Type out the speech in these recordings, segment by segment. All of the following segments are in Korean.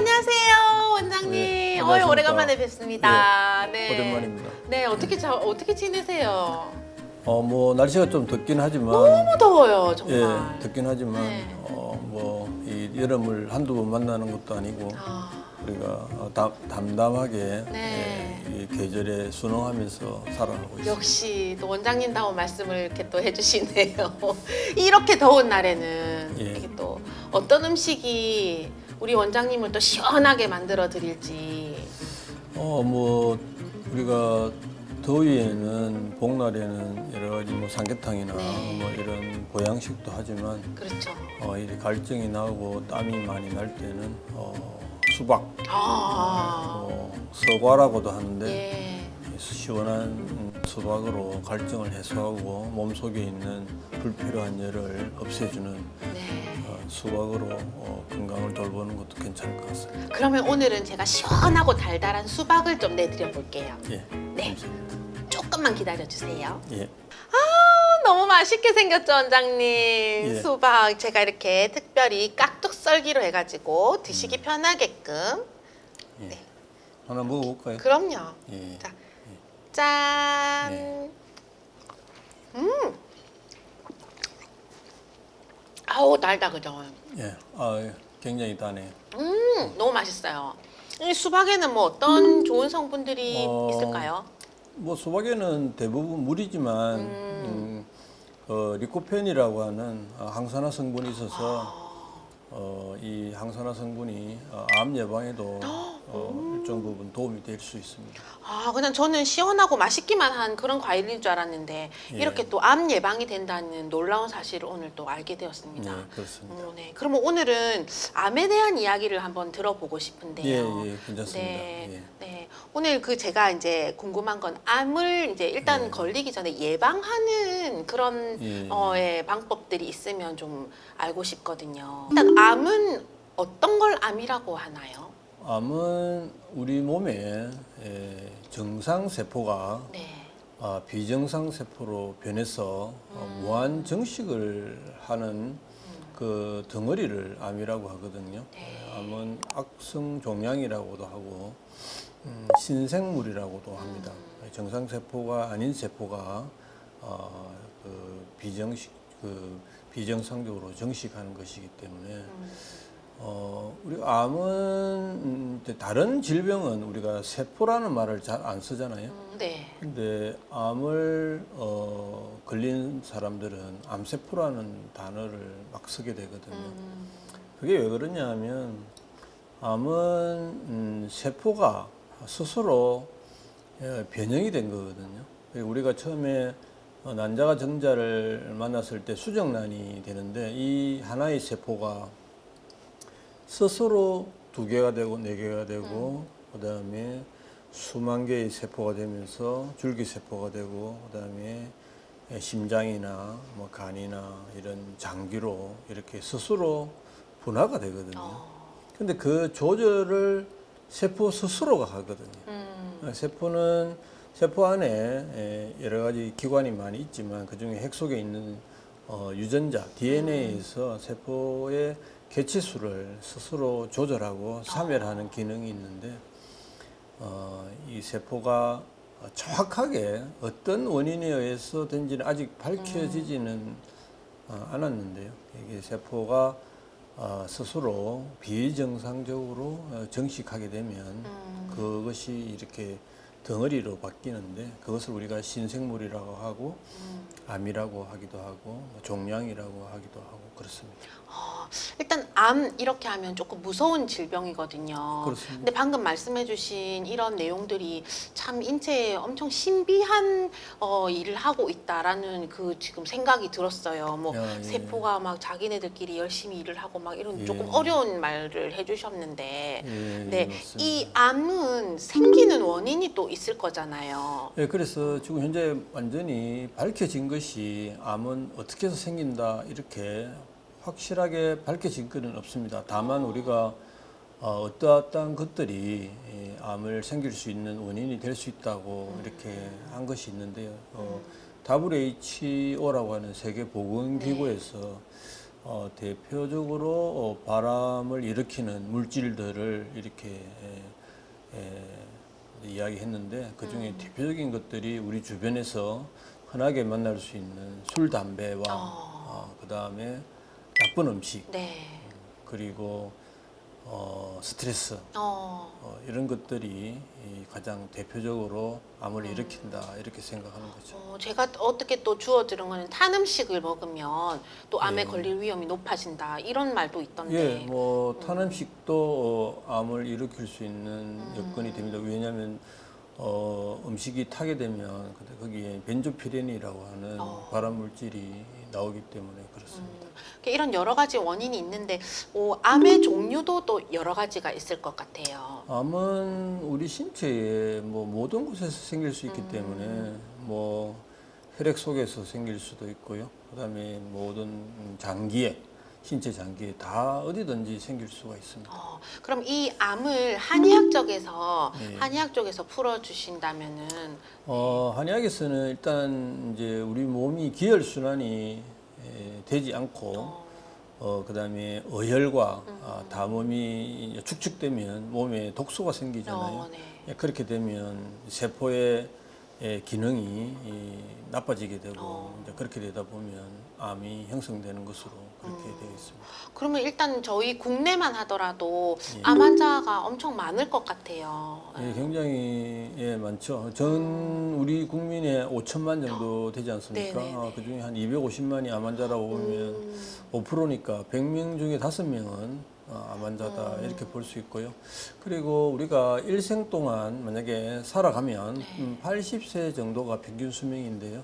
안녕하세요, 원장님. 네, 어이, 안녕하십니까. 오래간만에 뵙습니다. 네. 오랜만입니다. 네, 어떻게 자, 어떻게 지내세요? 어, 뭐 날씨가 좀 덥긴 하지만 너무 더워요, 정말. 예, 덥긴 하지만 네. 어, 뭐이 여름을 한두 번 만나는 것도 아니고 아, 우리가 어, 다, 담담하게 네. 예, 이 계절에 순응하면서 살아가고 있습니다. 역시 또 원장님다운 말씀을 이렇게 또 해주시네요. 이렇게 더운 날에는 예. 이게 또 어떤 음식이 우리 원장님을 또 시원하게 만들어 드릴지. 어, 뭐 우리가 더위에는 복날에는 여러 가지 뭐 삼계탕이나 네. 뭐 이런 보양식도 하지만 그렇죠. 어, 이 갈증이 나고 땀이 많이 날 때는 어, 수박, 아, 어, 서과라고도 하는데 예. 시원한 수박으로 갈증을 해소하고 몸속에 있는 불필요한 열을 없애주는 네. 어, 수박으로 어, 건강을 돌보는 것도 괜찮을 것 같습니다. 그러면 오늘은 제가 시원하고 달달한 수박을 좀 내드려 볼게요. 예, 네. 감사합니다. 조금만 기다려 주세요. 예, 아, 너무 맛있게 생겼죠, 원장님. 예. 수박 제가 이렇게 특별히 깍둑 썰기로 해 가지고 드시기 음. 편하게끔. 예. 하나 먹어볼까요? 그럼요. 예. 자, 짠. 네. 음. 아우 달다 그죠? 예, 아, 예. 굉장히 다네요. 음, 너무 맛있어요. 이 수박에는 뭐 어떤 좋은 성분들이 어, 있을까요? 뭐 수박에는 대부분 물이지만 음. 음, 어, 리코펜이라고 하는 어, 항산화 성분이 아. 있어서 어, 이 항산화 성분이 어, 암 예방에도 어, 일정 부분 도움이 될 수 있습니다. 아, 그냥 저는 시원하고 맛있기만 한 그런 과일인 줄 알았는데 예. 이렇게 또 암 예방이 된다는 놀라운 사실을 오늘 또 알게 되었습니다. 네, 그렇습니다. 어, 네. 그러면 오늘은 암에 대한 이야기를 한번 들어보고 싶은데요. 예, 예, 괜찮습니다. 네, 예. 네. 오늘 그 제가 이제 궁금한 건 암을 이제 일단 예. 걸리기 전에 예방하는 그런 예. 어, 예, 방법들이 있으면 좀 알고 싶거든요. 일단 암은 어떤 걸 암이라고 하나요? 암은 우리 몸에 에, 정상 세포가 네. 아, 비정상 세포로 변해서 어, 음. 무한 정식을 하는 그 덩어리를 암이라고 하거든요. 네. 암은 악성 종양이라고도 하고 음, 신생물이라고도 합니다. 음. 정상 세포가 아닌 세포가 어, 그 비정식 그 비정상적으로 정식하는 것이기 때문에 음. 어, 우리 암은 음, 다른 질병은 우리가 세포라는 말을 잘 안 쓰잖아요. 음, 네. 근데 암을 어, 걸린 사람들은 암세포라는 단어를 막 쓰게 되거든요. 음, 그게 왜 그러냐 하면 암은 음, 세포가 스스로 예, 변형이 된 거거든요. 우리가 처음에 어, 난자가 정자를 만났을 때 수정란이 되는데 이 하나의 세포가 스스로 두 개가 되고 네 개가 되고 그다음에 수만 개의 세포가 되면서 줄기 세포가 되고 그다음에 예, 심장이나 뭐 간이나 이런 장기로 이렇게 스스로 분화가 되거든요. 어, 근데 그 조절을 세포 스스로가 하거든요. 음, 세포는 세포 안에 에, 여러 가지 기관이 많이 있지만 그 중에 핵 속에 있는 어, 유전자 DNA에서 세포의 개체수를 스스로 조절하고 사멸하는 기능이 있는데 어, 이 세포가 정확하게 어떤 원인에 의해서든지는 아직 밝혀지지는 어, 않았는데요. 이게 세포가 어, 스스로 비정상적으로 어, 정식하게 되면 음. 그것이 이렇게 덩어리로 바뀌는데 그것을 우리가 신생물이라고 하고 음. 암이라고 하기도 하고 뭐 종양이라고 하기도 하고 그렇습니다. 어, 일단 암 이렇게 하면 조금 무서운 질병이거든요. 그렇습니다. 근데 방금 말씀해주신 이런 내용들이 참 인체에 엄청 신비한 어, 일을 하고 있다라는 그 지금 생각이 들었어요. 뭐 야, 예. 세포가 막 자기네들끼리 열심히 일을 하고 막 이런 예. 조금 어려운 말을 해주셨는데, 예, 네. 이 암은 생기는 원인이 또 있을 거잖아요. 예, 그래서 지금 현재 완전히 밝혀진 것이 암은 어떻게 해서 생긴다 이렇게 확실하게 밝혀진 것은 없습니다. 다만 우리가 어, 어떠한 것들이 이 암을 생길 수 있는 원인이 될 수 있다고 이렇게 한 것이 있는데요. 어, WHO라고 하는 세계 보건기구에서 어, 대표적으로 어, 바람을 일으키는 물질들을 이렇게 에, 에, 이야기했는데 그 중에 대표적인 것들이 우리 주변에서 흔하게 만날 수 있는 술, 담배와 어, 그 다음에 나쁜 음식 네. 그리고 어, 스트레스 어. 어, 이런 것들이 이 가장 대표적으로 암을 일으킨다 이렇게 생각하는 거죠. 어, 제가 어떻게 또 주워 들은 거는 탄 음식을 먹으면 또 암에 예. 걸릴 위험이 높아진다 이런 말도 있던데. 예, 뭐 탄음식도 어, 암을 일으킬 수 있는 여건이 됩니다. 왜냐하면 어, 음식이 타게 되면 근데 거기에 벤조피렌이라고 하는 어. 발암 물질이 나오기 때문에 그렇습니다. 이런 여러 가지 원인이 있는데 어, 암의 종류도 또 여러 가지가 있을 것 같아요. 암은 우리 신체의 뭐 모든 곳에서 생길 수 있기 때문에 뭐 혈액 속에서 생길 수도 있고요. 그다음에 모든 장기에 신체 장기에 다 어디든지 생길 수가 있습니다. 어, 그럼 이 암을 한의학 쪽에서 예. 한의학 쪽에서 풀어 주신다면은 어, 한의학에서는 일단 이제 우리 몸이 기혈 순환이 에, 되지 않고 어, 어, 그다음에 어혈과 아, 담음이 축축되면 몸에 독소가 생기잖아요. 어, 네. 예, 그렇게 되면 세포의 예, 기능이 이, 나빠지게 되고 어. 이제 그렇게 되다 보면 암이 형성되는 것으로 그렇게 음. 되어 있습니다. 그러면 일단 저희 국내만 하더라도 예. 암 환자가 엄청 많을 것 같아요. 예, 굉장히 예, 많죠. 전 우리 국민의 5천만 정도 되지 않습니까? 네네네. 아, 그 중에 한 250만이 암 환자라고 보면 음, 5%니까 100명 중에 5명은 암 환자다 음. 이렇게 볼 수 있고요. 그리고 우리가 일생 동안 만약에 살아가면 네. 음, 80세 정도가 평균 수명인데요.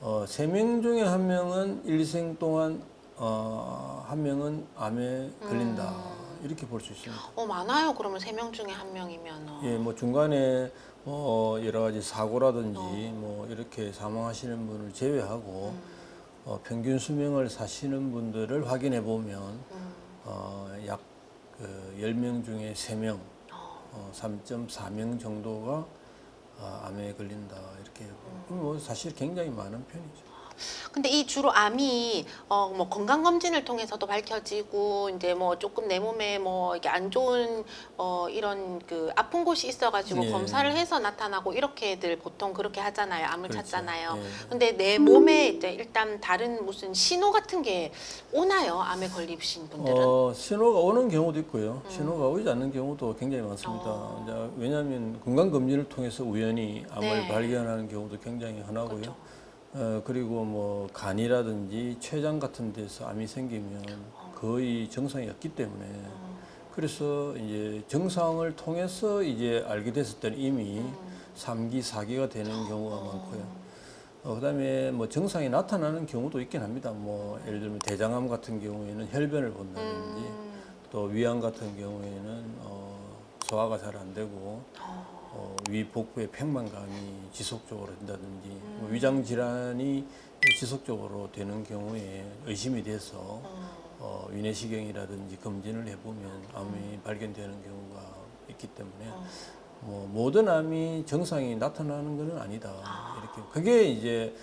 어, 3명 중에 한 명은 일생 동안 어, 한 명은 암에 걸린다. 음. 이렇게 볼 수 있습니다. 어 많아요. 그러면 세명 중에 한 명이면 어. 예, 뭐 중간에 뭐 여러 가지 사고라든지 어. 뭐 이렇게 사망하시는 분을 제외하고 음, 어, 평균 수명을 사시는 분들을 확인해 보면 음, 어, 약 그 10명 중에 3명, 어. 어, 3.4명 정도가 어, 암에 걸린다 이렇게 음. 뭐 사실 굉장히 많은 편이죠. 근데 이 주로 암이 어 뭐 건강 검진을 통해서도 밝혀지고 이제 뭐 조금 내 몸에 뭐 이게 안 좋은 어 이런 그 아픈 곳이 있어가지고 예. 검사를 해서 나타나고 이렇게들 보통 그렇게 하잖아요. 암을 그렇죠. 찾잖아요. 예. 근데 내 몸에 이제 일단 다른 무슨 신호 같은 게 오나요? 암에 걸리신 분들은? 어, 신호가 오는 경우도 있고요. 신호가 오지 않는 경우도 굉장히 많습니다. 어. 왜냐하면 건강 검진을 통해서 우연히 암을 네. 발견하는 경우도 굉장히 흔하고요. 그렇죠. 어, 그리고 뭐 간이라든지 췌장 같은 데서 암이 생기면 거의 정상이 없기 때문에 어. 그래서 이제 정상을 통해서 이제 알게 됐을 때는 이미 음. 삼기사기가 되는 경우가 많고요. 어, 그다음에 뭐 정상이 나타나는 경우도 있긴 합니다. 뭐 예를 들면 대장암 같은 경우에는 혈변을 본다든지 음. 또 위암 같은 경우에는 어, 소화가 잘 안 되고 어. 어, 위 복부에 팽만감이 지속적으로 된다든지 음. 뭐 위장 질환이 지속적으로 되는 경우에 의심이 돼서 어. 어, 위내시경이라든지 검진을 해보면 암이 발견되는 경우가 있기 때문에 어. 뭐 모든 암이 정상이 나타나는 것은 아니다 이렇게 그게 이제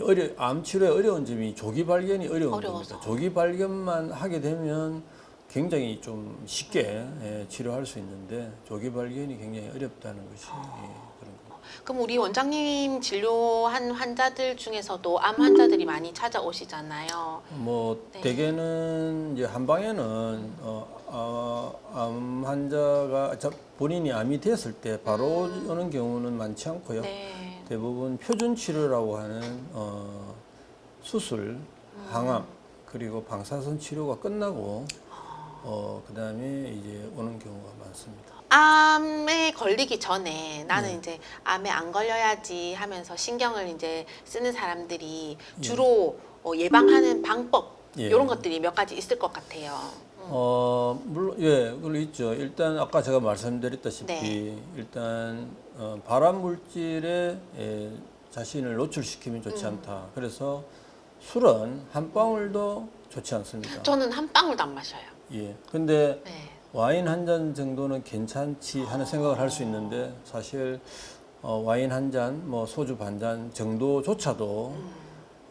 어려 암 치료의 어려운 점이 조기 발견이 어려운 어려워서. 겁니다. 조기 발견만 하게 되면 굉장히 좀 쉽게 예, 치료할 수 있는데 조기 발견이 굉장히 어렵다는 것이 예, 그런 거. 그럼 우리 원장님 진료한 환자들 중에서도 암 환자들이 많이 찾아오시잖아요. 뭐 네. 대개는 이제 한 방에는 어, 어, 암 환자가 저 본인이 암이 됐을 때 바로 오는 경우는 많지 않고요. 음. 네. 대부분 표준 치료라고 하는 어, 수술, 음. 항암 그리고 방사선 치료가 끝나고 어, 그 다음에 이제 오는 경우가 많습니다. 암에 걸리기 전에 나는 네. 이제 암에 안 걸려야지 하면서 신경을 이제 쓰는 사람들이 예. 주로 어, 예방하는 방법 예. 이런 것들이 몇 가지 있을 것 같아요. 어, 물론 예, 그걸로 있죠. 일단 아까 제가 말씀드렸다시피 네. 일단 어, 발암 물질에 예, 자신을 노출시키면 좋지 음. 않다. 그래서 술은 한 방울도 좋지 않습니다. 저는 한 방울도 안 마셔요. 예. 근데 네. 와인 한 잔 정도는 괜찮지 하는 생각을 할 수 있는데 사실 어, 와인 한 잔, 뭐 소주 반 잔 정도조차도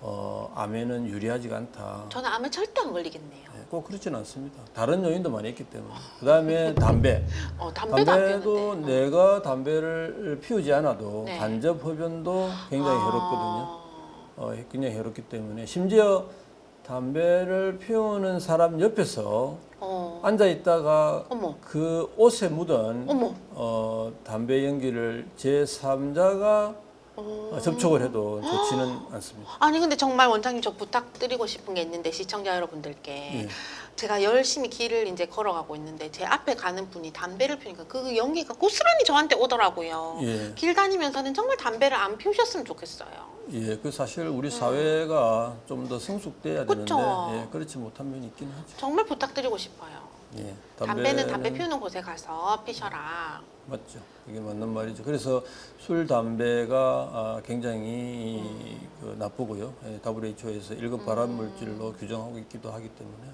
어, 암에는 유리하지가 않다. 저는 암에 절대 안 걸리겠네요. 예, 꼭 그렇지는 않습니다. 다른 요인도 많이 있기 때문에. 그 다음에 담배. 어, 담배도 안 담배도 피우는데. 내가 담배를 피우지 않아도 네. 간접 흡연도 굉장히 아. 해롭거든요. 어, 굉장히 해롭기 때문에 심지어 담배를 피우는 사람 옆에서 어. 앉아 있다가 어머. 그 옷에 묻은 어머. 어, 담배 연기를 제 3자가 어. 접촉을 해도 좋지는 않습니다. 아니 근데 정말 원장님 저 부탁드리고 싶은 게 있는데 시청자 여러분들께 예. 제가 열심히 길을 이제 걸어가고 있는데 제 앞에 가는 분이 담배를 피우니까 그 연기가 고스란히 저한테 오더라고요. 예. 길 다니면서는 정말 담배를 안 피우셨으면 좋겠어요. 예, 그 사실 우리 사회가 좀 더 성숙돼야 되는데 음. 그쵸. 예, 그렇지 못한 면이 있긴 하죠. 정말 부탁드리고 싶어요. 예, 담배는 담배 피우는 곳에 가서 피셔라. 맞죠. 그게 맞는 말이죠. 그래서 술, 담배가 아, 굉장히 그 나쁘고요. 예, WHO에서 1급 발암 물질로 규정하고 있기도 하기 때문에.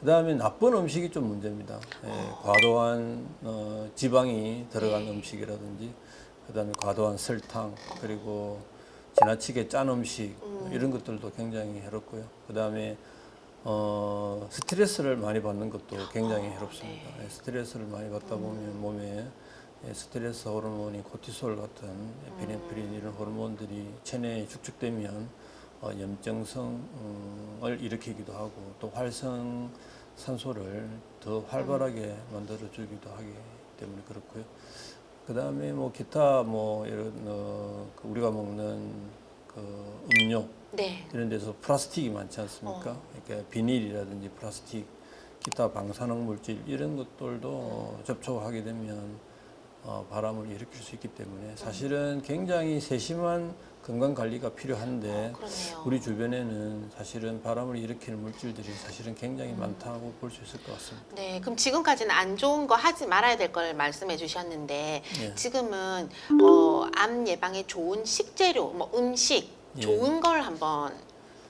그 다음에 나쁜 음식이 좀 문제입니다. 예, 과도한 어, 지방이 들어간 음식이라든지, 그 다음에 과도한 설탕, 그리고 지나치게 짠 음식, 이런 것들도 굉장히 해롭고요. 그 다음에 어, 스트레스를 많이 받는 것도 굉장히 해롭습니다. 예, 스트레스를 많이 받다 보면 몸에 예, 스트레스 호르몬이 코티솔 같은 에피네프린 이런 호르몬들이 체내에 축적되면 어, 염증성을 일으키기도 하고 또 활성 산소를 더 활발하게 만들어 주기도 하기 때문에 그렇고요. 그 다음에 뭐 기타 뭐 이런 어, 그 우리가 먹는 그 음료 네. 이런 데서 플라스틱이 많지 않습니까? 그러니까 비닐이라든지 플라스틱, 기타 방사능 물질 이런 것들도 어, 접촉하게 되면 어, 바람을 일으킬 수 있기 때문에 사실은 굉장히 세심한 건강 관리가 필요한데 그러네요. 우리 주변에는 사실은 바람을 일으키는 물질들이 사실은 굉장히 많다고 볼 수 있을 것 같습니다. 네, 그럼 지금까지는 안 좋은 거 하지 말아야 될 걸 말씀해 주셨는데 예. 지금은 어, 암 예방에 좋은 식재료, 뭐 음식 예. 좋은 걸 한번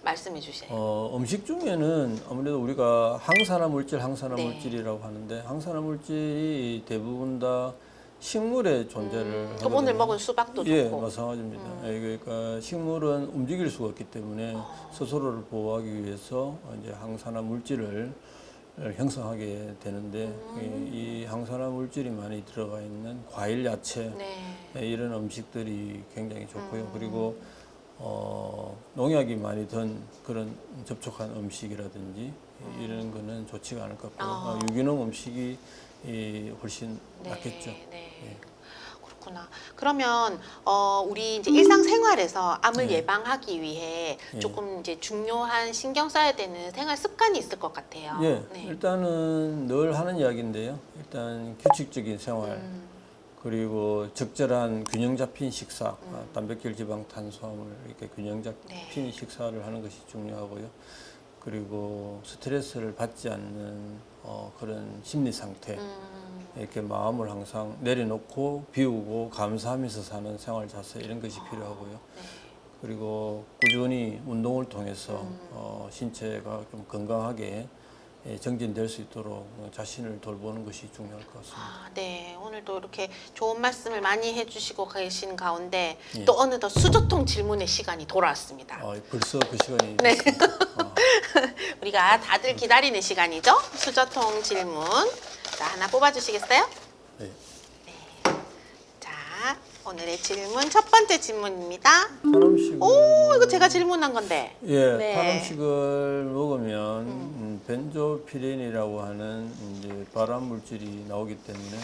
말씀해 주세요. 어, 음식 중에는 아무래도 우리가 항산화 물질, 항산화 네. 물질이라고 하는데 항산화 물질이 대부분 다 식물의 존재를 음, 그럼 하거든요. 오늘 먹은 수박도 예, 좋고. 음. 마찬가지입니다. 예, 그러니까 식물은 움직일 수가 없기 때문에 어. 스스로를 보호하기 위해서 이제 항산화 물질을 형성하게 되는데 음. 이, 이 항산화 물질이 많이 들어가 있는 과일, 야채 네. 예, 이런 음식들이 굉장히 좋고요. 음. 그리고 어, 농약이 많이 든 그런 접촉한 음식이라든지 이런 거는 좋지가 않을 것 같고요. 아. 어, 유기농 음식이 이 훨씬 네. 낫겠죠. 네. 예. 그렇구나. 그러면 어, 우리 이제 일상생활에서 암을 네. 예방하기 위해 예. 조금 이제 중요한 신경 써야 되는 생활 습관이 있을 것 같아요. 예, 네. 일단은 늘 하는 이야기인데요. 일단 규칙적인 생활, 음, 그리고 적절한 균형 잡힌 식사, 아, 단백질, 지방, 탄수화물 이렇게 균형 잡힌 네. 식사를 하는 것이 중요하고요. 그리고 스트레스를 받지 않는 어, 그런 심리 상태, 음, 이렇게 마음을 항상 내려놓고 비우고 감사하면서 사는 생활 자세 이런 것이 필요하고요. 네. 그리고 꾸준히 운동을 통해서 음. 어, 신체가 좀 건강하게 예, 정진될 수 있도록 어, 자신을 돌보는 것이 중요할 것 같습니다. 아, 네. 오늘도 이렇게 좋은 말씀을 많이 해주시고 계신 가운데 예. 또 어느덧 수저통 질문의 시간이 돌아왔습니다. 아, 벌써 그 시간이 네. 아, 우리가 다들 기다리는 시간이죠? 수저통 질문. 자, 하나 뽑아주시겠어요? 네. 자, 오늘의 질문 첫 번째 질문입니다. 탄음식을 오, 이거 제가 질문한 건데. 예, 네. 탄음식을 먹으면 음, 벤조피렌이라고 하는 이제 발암 물질이 나오기 때문에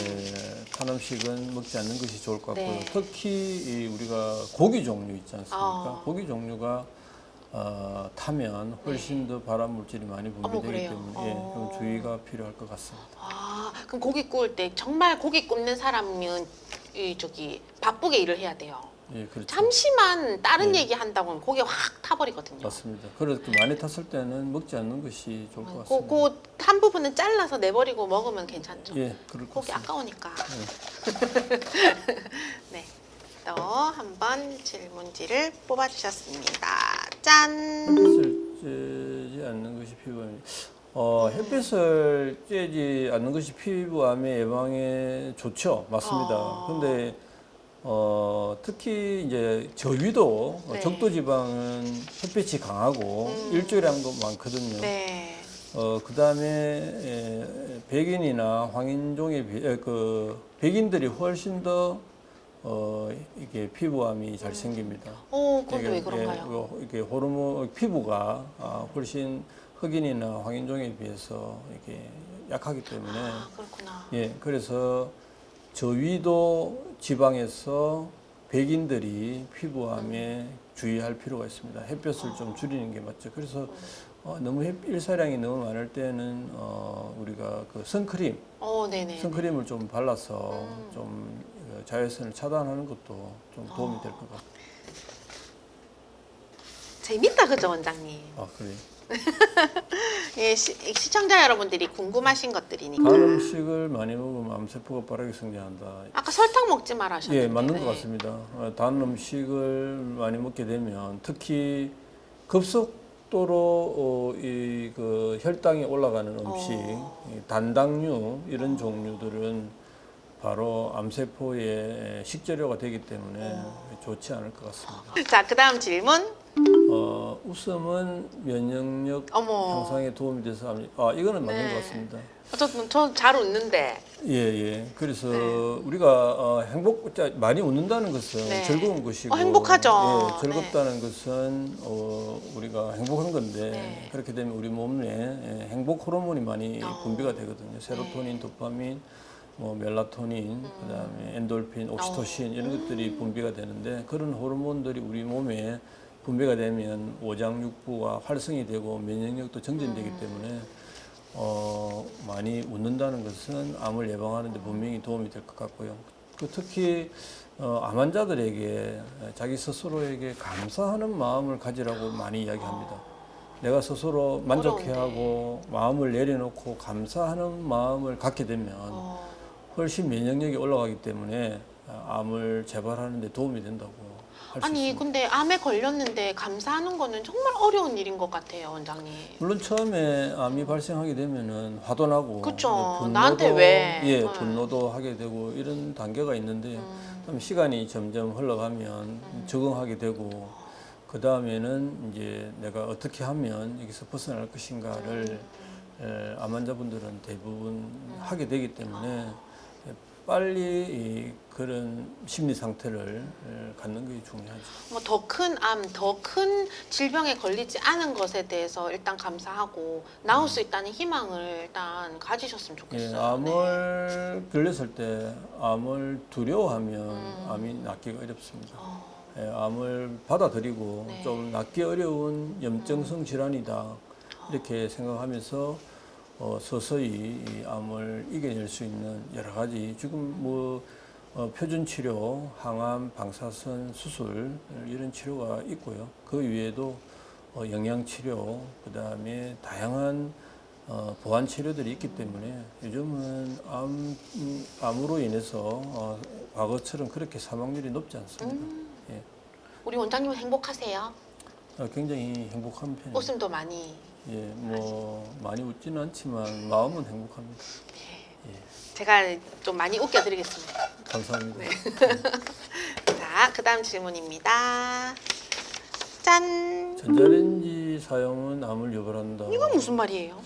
예, 탄음식은 먹지 않는 것이 좋을 것 같고요. 네. 특히 이 우리가 고기 종류 있지 않습니까? 어. 고기 종류가 어, 타면 훨씬 더 발암 물질이 많이 네. 분비되기 그래요? 때문에 예, 어. 좀 주의가 필요할 것 같습니다. 아, 그럼 고기 구울 때 정말 고기 굽는 사람은 이 저기 바쁘게 일을 해야 돼요. 예, 그렇죠. 잠시만 다른 네. 얘기 한다고 하면 고기 확 타버리거든요. 맞습니다. 그렇게 많이 탔을 때는 먹지 않는 것이 좋을 것 그, 같습니다. 그한 부분은 잘라서 내버리고 먹으면 괜찮죠. 예, 그럴 것 고기 같습니다. 아까우니까. 네. 또 한 번 질문지를 뽑아주셨습니다. 짠. 햇빛을 쬐지 않는 것이 피부암이 어, 햇빛을 쬐지 않는 것이 피부암의 예방에 좋죠. 맞습니다. 어. 근데 어, 특히 이제 저위도 어, 네. 적도 지방은 햇빛이 강하고 음. 일조량도 많거든요. 네. 어, 그 다음에 에, 백인이나 황인종의 비, 에, 그 백인들이 훨씬 더 어, 이게 피부암이 잘 생깁니다. 어, 그건 이게, 왜 그런가요? 예, 이게 호르몬 피부가 아, 훨씬 흑인이나 황인종에 비해서 이게 약하기 때문에 아, 그렇구나. 예, 그래서 저위도 지방에서 백인들이 피부암에 주의할 필요가 있습니다. 햇볕을 좀 줄이는 게 맞죠. 그래서 어, 너무 햇- 일사량이 너무 많을 때는 어, 우리가 그 선크림, 어, 네네. 선크림을 좀 발라서 음. 좀 어, 자외선을 차단하는 것도 좀 도움이 될 것 같아요. 재밌다, 그죠, 원장님? 아, 그래. 예, 시, 시청자 여러분들이 궁금하신 것들이니까. 단 음식을 많이 먹으면 암세포가 빠르게 성장한다. 아까 설탕 먹지 마라 하셨는데. 예, 맞는 것 네. 같습니다. 어, 단 음식을 많이 먹게 되면 특히 급속도로 어, 이그 혈당이 올라가는 음식, 어. 이 단당류 이런 종류들은 바로 암세포의 식재료가 되기 때문에 어. 좋지 않을 것 같습니다. 자, 그 다음 질문. 어, 웃음은 면역력 어머. 향상에 도움이 돼서 암- 아 이거는 맞는 네. 것 같습니다. 저잘 웃는데. 예, 예. 그래서 네. 우리가 어, 행복, 자, 많이 웃는다는 것은 네. 즐거운 것이고, 어, 행복하죠. 예, 즐겁다는 것은 어, 우리가 행복한 건데 네. 그렇게 되면 우리 몸에 예, 행복 호르몬이 많이 어. 분비가 되거든요. 세로토닌, 도파민, 뭐 멜라토닌, 그다음에 엔돌핀, 옥시토신 이런 것들이 분비가 되는데 그런 호르몬들이 우리 몸에 분비가 되면 오장육부가 활성이 되고 면역력도 정전되기 때문에 어, 많이 웃는다는 것은 암을 예방하는 데 분명히 도움이 될 것 같고요. 그 특히 어, 암 환자들에게 자기 스스로에게 감사하는 마음을 가지라고 많이 이야기합니다. 내가 스스로 만족해하고 마음을 내려놓고 감사하는 마음을 갖게 되면 어, 훨씬 면역력이 올라가기 때문에 암을 재발하는 데 도움이 된다고 할수 아니, 있습니다. 근데 암에 걸렸는데 감사하는 거는 정말 어려운 일인 것 같아요, 원장님. 물론 처음에 암이 발생하게 되면은 화도 나고 그쵸. 뭐 분노도, 나한테 왜? 예 네. 분노도 하게 되고 이런 단계가 있는데 음, 시간이 점점 흘러가면 적응하게 되고 그 다음에는 이제 내가 어떻게 하면 여기서 벗어날 것인가를 에, 암 환자분들은 대부분 하게 되기 때문에 빨리 이 그런 심리 상태를 에, 갖는 게 중요하죠. 뭐 더 큰 암, 더 큰 질병에 걸리지 않은 것에 대해서 일단 감사하고 나을 수 있다는 희망을 일단 가지셨으면 예, 좋겠어요. 네. 암을 걸렸을 때 암을 두려워하면 음. 암이 낫기가 어렵습니다. 어, 예, 암을 받아들이고 네. 음. 좀 낫기 어려운 염증성 질환이다 이렇게 생각하면서 어, 서서히 이 암을 이겨낼 수 있는 여러 가지 지금 뭐 어, 표준 치료, 항암, 방사선, 수술 이런 치료가 있고요. 그 외에도 어, 영양 치료, 그 다음에 다양한 어, 보완 치료들이 있기 때문에 요즘은 암, 음, 암으로 인해서 어, 과거처럼 그렇게 사망률이 높지 않습니다. 음. 예. 우리 원장님은 행복하세요? 어, 굉장히 행복한 편이에요. 웃음도 많이. 예, 뭐 많이 웃지는 않지만 마음은 행복합니다. 제가 좀 많이 웃겨드리겠습니다. 감사합니다. 네. 자, 그 다음 질문입니다. 짠! 전자레인지 사용은 암을 유발한다. 이건 무슨 말이에요?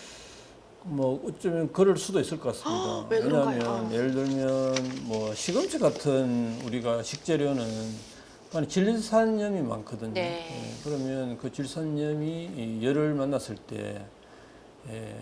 뭐 어쩌면 그럴 수도 있을 것 같습니다. 왜 그런가요? 왜냐하면 예를 들면 뭐 시금치 같은 우리가 식재료는 아니 질산염이 많거든요. 네. 예, 그러면 그 질산염이 이 열을 만났을 때 예,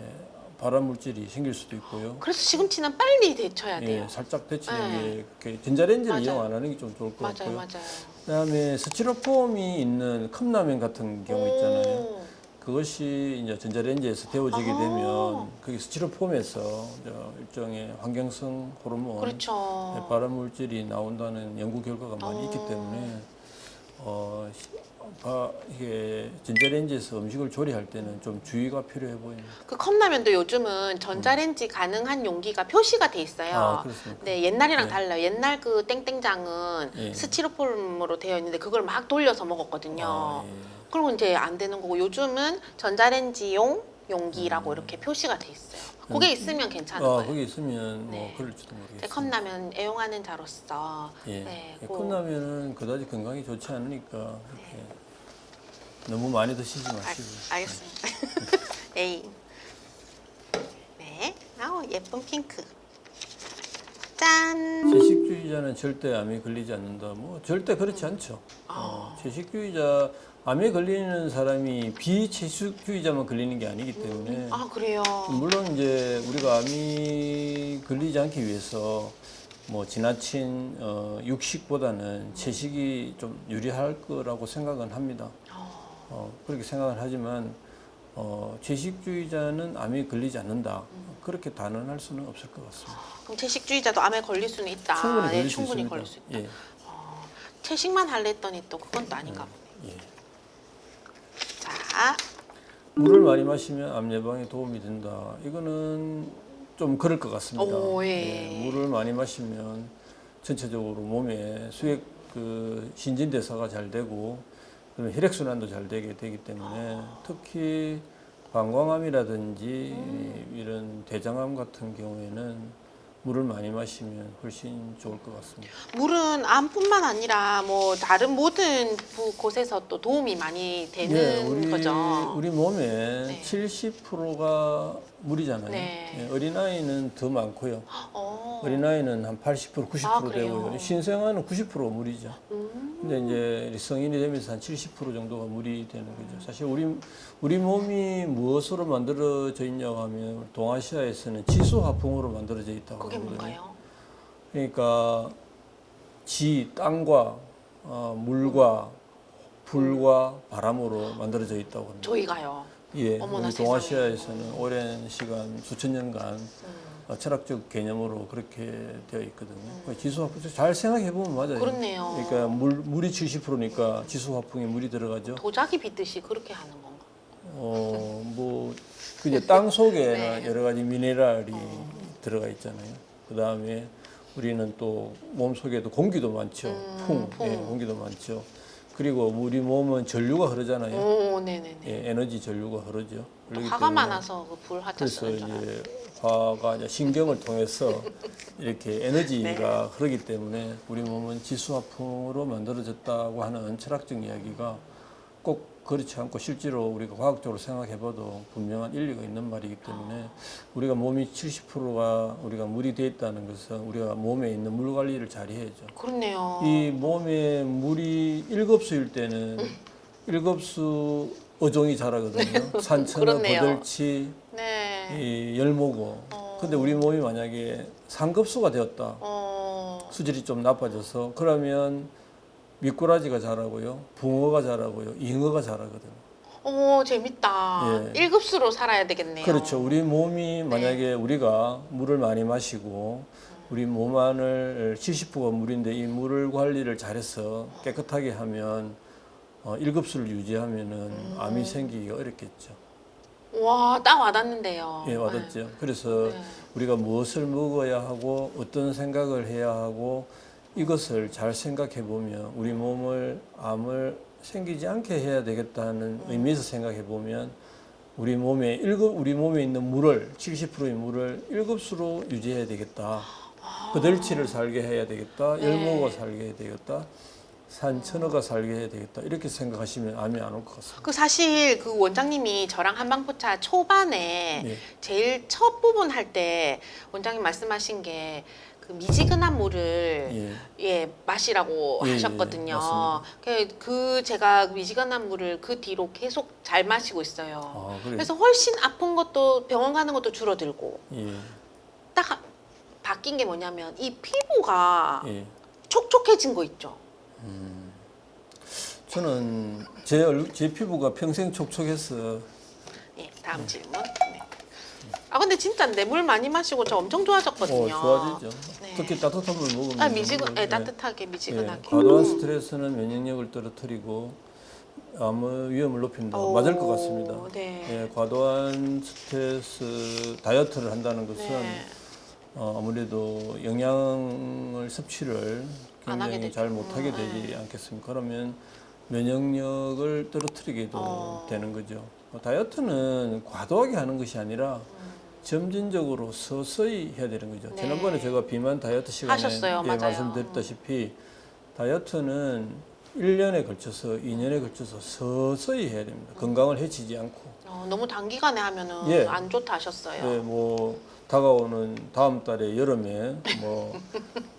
발암 물질이 생길 수도 있고요. 그래서 시금치는 빨리 데쳐야 돼요. 예, 살짝 데치는 네. 게그 전자레인지를 맞아요. 이용 안 하는 게 좀 좋을 것 맞아요, 같고요. 맞아요. 그다음에 스티로폼이 있는 컵라면 같은 경우 있잖아요. 오, 그것이 이제 전자레인지에서 데워지게 아. 되면 그게 스티로폼에서 저 일종의 환경성 호르몬, 그렇죠. 발암 물질이 나온다는 연구 결과가 많이 어. 있기 때문에 어, 시- 바- 이게 전자레인지에서 음식을 조리할 때는 좀 주의가 필요해 보입니다. 그 컵라면도 요즘은 전자레인지 가능한 용기가 표시가 돼 있어요. 아, 그렇습니까? 네, 옛날이랑 네. 달라요. 옛날 그 땡땡장은 예. 스티로폼으로 되어 있는데 그걸 막 돌려서 먹었거든요. 아, 예. 그리고 이제 안 되는 거고 요즘은 전자레인지용 용기라고 음. 이렇게 표시가 돼 있어요. 그게 있으면 괜찮은 아, 거예요. 거기 있으면 뭐 네. 그럴지도 모르겠어요. 컵라면 애용하는 자로서 예. 네, 예, 컵라면은 그다지 건강에 좋지 않으니까 이렇게 너무 많이 드시지 알, 마시고. 알 겠습니다. 에이. 네. 아우 예쁜 핑크. 짠. 채식주의자는 절대 암에 걸리지 않는다. 뭐 절대 그렇지 않죠. 어, 채식주의자 암에 걸리는 사람이 비채식주의자만 걸리는 게 아니기 때문에 아 그래요. 물론 이제 우리가 암이 걸리지 않기 위해서 뭐 지나친 어, 육식보다는 채식이 좀 유리할 거라고 생각은 합니다. 어, 그렇게 생각을 하지만 어, 채식주의자는 암에 걸리지 않는다. 그렇게 단언할 수는 없을 것 같습니다. 그럼 채식주의자도 암에 걸릴 수는 있다. 충분히 네, 걸릴 수 충분히 있습니다. 걸릴 수 있다. 예, 채식만 할래 했더니 또 그건 또 아닌가 보네. 예. 자, 물을 많이 마시면 암 예방에 도움이 된다. 이거는 좀 그럴 것 같습니다. 오, 예. 물을 많이 마시면 전체적으로 몸에 수액 그 신진 대사가 잘 되고 그다음에 혈액 순환도 잘 되게 되기 때문에 특히 방광암이라든지 이런 대장암 같은 경우에는 물을 많이 마시면 훨씬 좋을 것 같습니다. 물은 암뿐만 아니라 뭐 다른 모든 부- 곳에서 또 도움이 많이 되는 예, 우리 거죠. 우리 몸에 네. 70%가 물이잖아요. 네. 예, 어린아이는 더 많고요. 어. 어린아이는 한 80% 90% 아, 그래요? 되고요. 신생아는 90% 물이죠. 음. 근데 이제 성인이 되면서 한 70% 정도가 물이 되는 거죠. 사실 우리 우리 몸이 무엇으로 만들어져 있냐고 하면 동아시아에서는 지수 화풍으로 만들어져 있다고 그게 하거든요. 뭔가요? 그러니까 지 땅과 어, 물과 불과 바람으로 만들어져 있다고 합니다. 저희가요. 예, 어머나 우리 세상에. 동아시아에서는 오랜 시간 수천 년간 음. 어, 철학적 개념으로 그렇게 되어 있거든요. 그 지수화풍 잘 생각해 보면 맞아요. 음. 그렇네요. 그러니까 물 물이 70%니까 지수화풍에 물이 들어가죠. 도자기 빚듯이 그렇게 하는 건가? 어, 뭐 그게 땅 속에 네. 여러 가지 미네랄이 들어가 있잖아요. 그 다음에 우리는 또 몸 속에도 공기도 많죠. 음, 풍, 풍. 예, 공기도 많죠. 그리고 우리 몸은 전류가 흐르잖아요. 오, 네네네. 예, 에너지 전류가 흐르죠. 그렇기 화가 때문에 많아서 그불 하자 그래서 쓰는 줄 알아요. 이제 화가 이제 신경을 통해서 이렇게 에너지가 네. 흐르기 때문에 우리 몸은 지수화풍으로 만들어졌다고 하는 철학적 이야기가 꼭 그렇지 않고 실제로 우리가 과학적으로 생각해봐도 분명한 일리가 있는 말이기 때문에 우리가 몸이 70%가 우리가 물이 돼 있다는 것은 우리가 몸에 있는 물 관리를 잘 해야죠. 그렇네요. 이 몸에 물이 일급수일 때는 일급수 어종이 자라거든요. 산천어. 버들치, 네. 이 열모고. 어. 근데 우리 몸이 만약에 상급수가 되었다. 어. 수질이 좀 나빠져서 그러면 미꾸라지가 자라고요. 붕어가 자라고요. 잉어가 자라거든요. 오, 재밌다. 예. 일 1급수로 살아야 되겠네요. 그렇죠. 우리 몸이 만약에 우리가 물을 많이 마시고 우리 몸 안을 70%가 물인데 이 물을 관리를 잘해서 깨끗하게 하면 어, 1급수를 유지하면은 암이 생기기가 어렵겠죠. 와, 딱 와닿는데요. 예, 맞았죠. 그래서 네. 우리가 무엇을 먹어야 하고 어떤 생각을 해야 하고 이것을 잘 생각해 보면 우리 몸을 암을 생기지 않게 해야 되겠다는 의미에서 생각해 보면 우리 몸에 일급 우리 몸에 있는 물을 70%의 물을 1급수로 유지해야 되겠다. 버들치를 살게 해야 되겠다. 네. 열무가 살게 해야 되겠다. 산천어가 살게 해야 되겠다. 이렇게 생각하시면 암이 안 올 것 같습니다. 그 사실 그 원장님이 저랑 한방포차 초반에 예. 제일 첫 부분 할 때 원장님 말씀하신 게 그 미지근한 물을 예. 예 마시라고 예, 예, 하셨거든요. 맞습니다. 그, 그 제가 미지근한 물을 그 뒤로 계속 잘 마시고 있어요. 아, 그래. 그래서 훨씬 아픈 것도 병원 가는 것도 줄어들고 예. 딱 하- 바뀐 게 뭐냐면 이 피부가 예. 촉촉해진 거 있죠. 저는 제, 얼, 제 피부가 평생 촉촉해서 예, 다음 질문. 네. 아 근데 진짜인데 물 많이 마시고 저 엄청 좋아졌거든요. 어, 좋아지죠. 네. 특히 따뜻한 물 먹으면 아 미지근, 예, 예, 따뜻하게 미지근하게. 예, 과도한 스트레스는 면역력을 떨어뜨리고 암의 위험을 높인다. 오, 맞을 것 같습니다. 네. 예, 과도한 스트레스 다이어트를 한다는 것은 네. 어, 아무래도 영양을 섭취를 안 하게 굉장히 되죠. 잘 못하게 음, 되지 않겠습니까? 그러면 면역력을 떨어뜨리게도 어. 되는 거죠. 어, 다이어트는 과도하게 하는 것이 아니라 점진적으로 서서히 해야 되는 거죠. 네. 지난번에 제가 비만 다이어트 시간에 하셨어요. 예, 맞아요. 말씀드렸다시피 다이어트는 1년에 걸쳐서 2년에 걸쳐서 서서히 해야 됩니다. 건강을 해치지 않고. 어, 너무 단기간에 하면은 예. 안 좋다 하셨어요. 네, 뭐 다가오는 다음 달에 여름에 뭐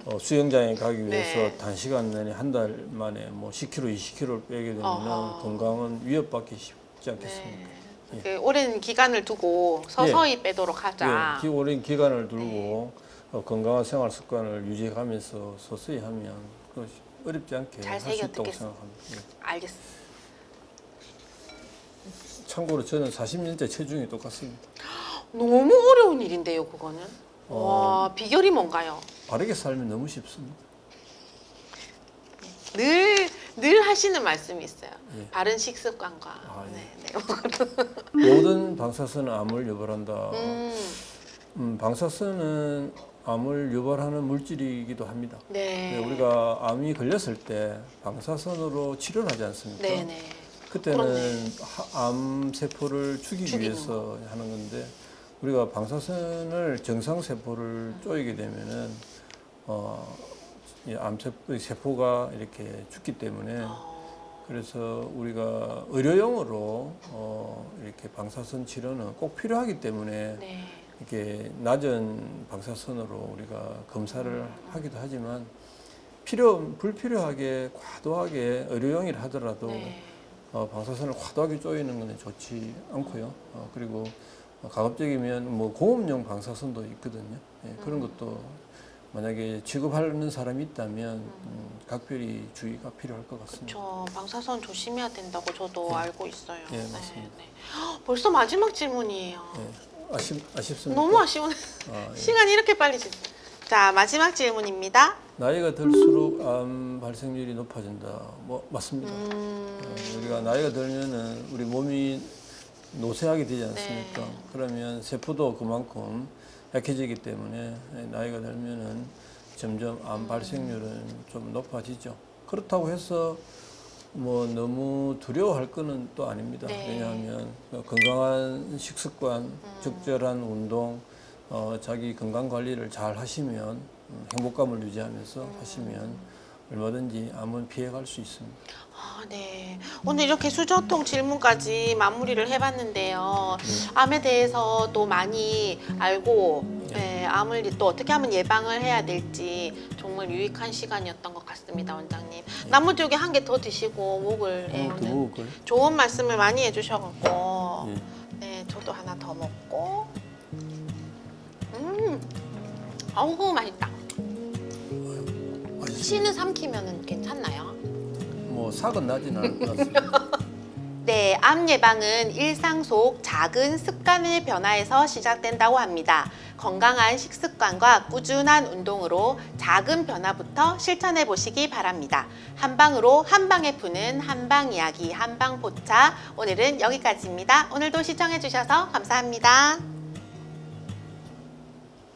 어, 수영장에 가기 위해서 네. 단시간 내내 한달 만에 뭐 10kg, 20kg를 빼게 되면 어허. 건강은 위협받기 쉽지 않겠습니까? 네. 그 오랜 기간을 두고 서서히 빼도록 하자. 예, 기- 오랜 기간을 두고 어, 건강한 생활 습관을 유지하면서 서서히 하면 그것이 어렵지 않게 잘 할 수 새겨 있다고 듣겠습니다. 생각합니다. 예. 알겠습니다. 참고로 저는 40년째 체중이 똑같습니다. 너무 어려운 일인데요, 그거는. 어. 와, 비결이 뭔가요? 바르게 살면 너무 쉽습니다. 늘, 늘 하시는 말씀이 있어요. 예. 바른 식습관과. 아, 예. 네, 네. 모든 방사선은 암을 유발한다. 음, 음, 방사선은 암을 유발하는 물질이기도 합니다. 네. 네, 우리가 암이 걸렸을 때 방사선으로 치료를 하지 않습니까? 네 네. 그때는 그렇네. 하- 암 세포를 죽이기 죽이는 위해서 하는 건데 우리가 방사선을 정상 세포를 음. 쪼이게 되면은 어, 이 암 세포 세포가 이렇게 죽기 때문에 어, 그래서 우리가 의료용으로 어, 이렇게 방사선 치료는 꼭 필요하기 때문에 네. 이렇게 낮은 방사선으로 우리가 검사를 하기도 하지만 필요 불필요하게 과도하게 의료용이라 하더라도 네. 어, 방사선을 과도하게 쪼이는 것은 좋지 않고요. 어, 그리고 어, 가급적이면 뭐 공업용 방사선도 있거든요. 예, 그런 음. 것도 만약에 취급하는 사람이 있다면 음, 각별히 주의가 필요할 것 같습니다. 저 방사선 조심해야 된다고 저도 네. 알고 있어요. 예, 맞습니다. 네. 헉, 벌써 마지막 질문이에요. 예, 아쉽 아쉽습니다. 너무 아쉬운 아, 예. 시간이 이렇게 빨리 지. 자 마지막 질문입니다. 나이가 들수록 암 발생률이 높아진다. 뭐 맞습니다. 음, 어, 우리가 나이가 들면은 우리 몸이 노쇠하게 되지 않습니까? 네. 그러면 세포도 그만큼 약해지기 때문에 나이가 들면은 점점 음. 암 발생률은 좀 높아지죠. 그렇다고 해서 뭐 너무 두려워할 거는 또 아닙니다. 네. 왜냐하면 건강한 식습관, 음. 적절한 운동, 어, 자기 건강 관리를 잘 하시면 음, 행복감을 유지하면서 음. 하시면 얼마든지 암은 피해갈 수 있습니다. 아, 네. 오늘 이렇게 수저통 질문까지 마무리를 해봤는데요. 네. 암에 대해서 또 많이 알고, 네, 암을 또 어떻게 하면 예방을 해야 될지 정말 유익한 시간이었던 것 같습니다, 원장님. 나머지 여기 한 개 더 드시고 목을 예, 네. 어, 오늘 두부 걸. 좋은 말씀을 많이 해주셔갖고, 예. 네, 저도 하나 더 먹고, 음, 아우 맛있다. 씨는 삼키면은 괜찮나요? 뭐 않을 것 같습니다. 네, 암 예방은 일상 속 작은 습관의 변화에서 시작된다고 합니다. 건강한 식습관과 꾸준한 운동으로 작은 변화부터 실천해 보시기 바랍니다. 한방으로 한방에 푸는 한방 이야기 한방 포차 오늘은 여기까지입니다. 오늘도 시청해 주셔서 감사합니다.